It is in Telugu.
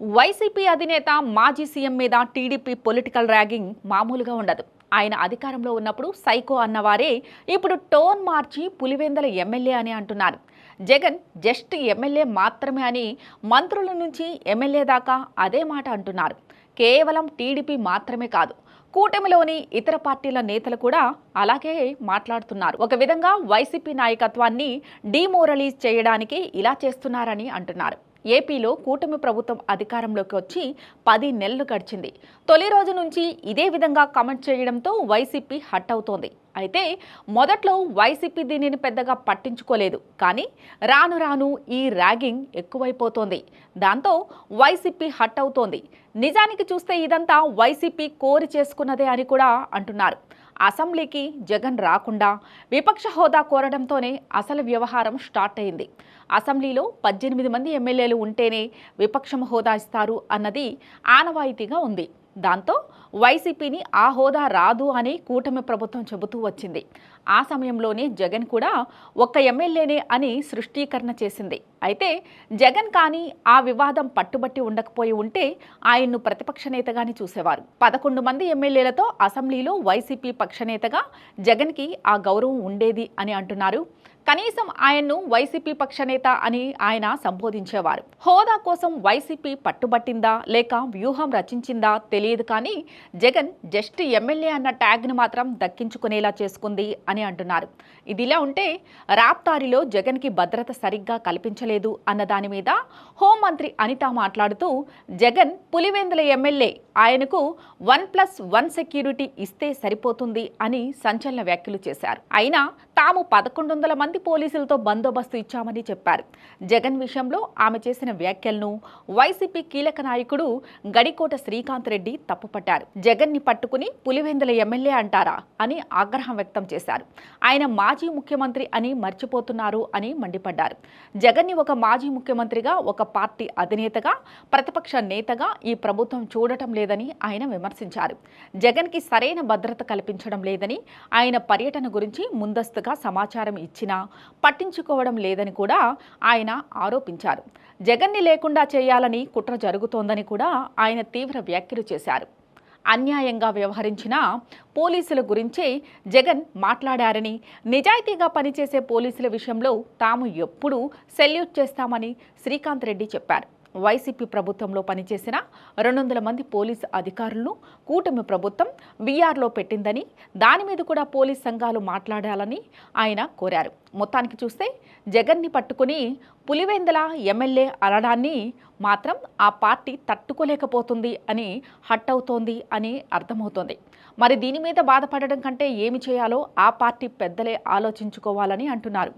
వైసీపీ అధినేత మాజీ సీఎం మీద టీడీపీ పొలిటికల్ ర్యాగింగ్ మామూలుగా ఉండదు. ఆయన అధికారంలో ఉన్నప్పుడు సైకో అన్నవారే ఇప్పుడు టోన్ మార్చి పులివెందల ఎమ్మెల్యే అని అంటున్నారు. జగన్ జస్ట్ ఎమ్మెల్యే మాత్రమే అని మంత్రుల నుంచి ఎమ్మెల్యే దాకా అదే మాట అంటున్నారు. కేవలం టీడీపీ మాత్రమే కాదు కూటమిలోని ఇతర పార్టీల నేతలు కూడా అలాగే మాట్లాడుతున్నారు. ఒక విధంగా వైసీపీ నాయకత్వాన్ని డీమోరలైజ్ చేయడానికి ఇలా చేస్తున్నారని అంటున్నారు. ఏపీలో కూటమి ప్రభుత్వం అధికారంలోకి వచ్చి పది నెలలు గడిచింది. తొలి రోజు నుంచి ఇదే విధంగా కమెంట్ చేయడంతో వైసీపీ హట్ అవుతోంది. అయితే మొదట్లో వైసీపీ దీనిని పెద్దగా పట్టించుకోలేదు. కానీ రాను రాను ఈ ర్యాగింగ్ ఎక్కువైపోతోంది. దాంతో వైసీపీ హట్ అవుతోంది. నిజానికి చూస్తే ఇదంతా వైసీపీ కోరి చేసుకున్నదే అని కూడా అంటున్నారు. అసెంబ్లీకి జగన్ రాకుండా విపక్ష హోదా కోరడంతోనే అసలు వ్యవహారం స్టార్ట్ అయింది. అసెంబ్లీలో పద్దెనిమిది మంది ఎమ్మెల్యేలు ఉంటేనే విపక్షం హోదా ఇస్తారు అన్నది ఆనవాయితీగా ఉంది. దాంతో వైసీపీని ఆ హోదా రాదు అని కూటమి ప్రభుత్వం చెబుతూ వచ్చింది. ఆ సమయంలోనే జగన్ కూడా ఒక్క ఎమ్మెల్యేనే అని సృష్టీకరణ చేసింది. అయితే జగన్ కానీ ఆ వివాదం పట్టుబట్టి ఉండకపోయి ఉంటే ఆయన్ను ప్రతిపక్ష నేతగానే చూసేవారు. పదకొండు మంది ఎమ్మెల్యేలతో అసెంబ్లీలో వైసీపీ పక్షనేతగా జగన్కి ఆ గౌరవం ఉండేది అని అంటున్నారు. కనీసం ఆయన్ను వైసీపీ పక్షనేత అని ఆయన సంబోధించేవారు. హోదా కోసం వైసీపీ పట్టుబట్టిందా లేక వ్యూహం రచించిందా తెలియదు కానీ జగన్ జస్ట్ ఎమ్మెల్యే అన్న ట్యాగ్ను మాత్రం దక్కించుకునేలా చేసుకుంది అని అంటున్నారు. ఇదిలా ఉంటే రాప్తారిలో జగన్కి భద్రత సరిగ్గా కల్పించలేదు అన్న దాని మీద హోంమంత్రి అనిత మాట్లాడుతూ జగన్ పులివెందుల ఎమ్మెల్యే ఆయనకు వన్ ప్లస్ వన్ సెక్యూరిటీ ఇస్తే సరిపోతుంది అని సంచలన వ్యాఖ్యలు చేశారు. అయినా తాము పదకొండు వందల మంది పోలీసులతో బందోబస్తు ఇచ్చామని చెప్పారు. జగన్ విషయంలో ఆమె చేసిన వ్యాఖ్యలను వైసీపీ కీలక నాయకుడు గడికోట శ్రీకాంత్ రెడ్డి తప్పుపట్టారు. జగన్ని పట్టుకుని పులివెందుల ఎమ్మెల్యే అంటారా అని ఆగ్రహం వ్యక్తం చేశారు. ఆయన మాజీ ముఖ్యమంత్రి అని మర్చిపోతున్నారు అని మండిపడ్డారు. జగన్ని ఒక మాజీ ముఖ్యమంత్రిగా ఒక పార్టీ అధినేతగా ప్రతిపక్ష నేతగా ఈ ప్రభుత్వం చూడటం లేదని ఆయన విమర్శించారు. జగన్కి సరైన భద్రత కల్పించడం లేదని ఆయన పర్యటన గురించి ముందస్తుగా సమాచారం ఇచ్చినా పట్టించుకోవడం లేదని కూడా ఆయన ఆరోపించారు. జగన్ని లేకుండా చేయాలని కుట్ర జరుగుతోందని కూడా ఆయన తీవ్ర వ్యాఖ్యలు చేశారు. అన్యాయంగా వ్యవహరించిన పోలీసుల గురించే జగన్ మాట్లాడారని నిజాయితీగా పనిచేసే పోలీసుల విషయంలో తాము ఎప్పుడూ సెల్యూట్ చేస్తామని శ్రీకాంత్ రెడ్డి చెప్పారు. వైసీపీ ప్రభుత్వంలో పనిచేసిన రెండు వందల మంది పోలీసు అధికారులను కూటమి ప్రభుత్వం వీఆర్లో పెట్టిందని దాని మీద కూడా పోలీస్ సంఘాలు మాట్లాడాలని ఆయన కోరారు. మొత్తానికి చూస్తే జగన్ని పట్టుకుని పులివెందల ఎమ్మెల్యే అనడాన్ని మాత్రం ఆ పార్టీ తట్టుకోలేకపోతుంది అని హట్ అవుతోంది అని అర్థమవుతోంది. మరి దీని మీద బాధపడడం కంటే ఏమి చేయాలో ఆ పార్టీ పెద్దలే ఆలోచించుకోవాలని అంటున్నారు.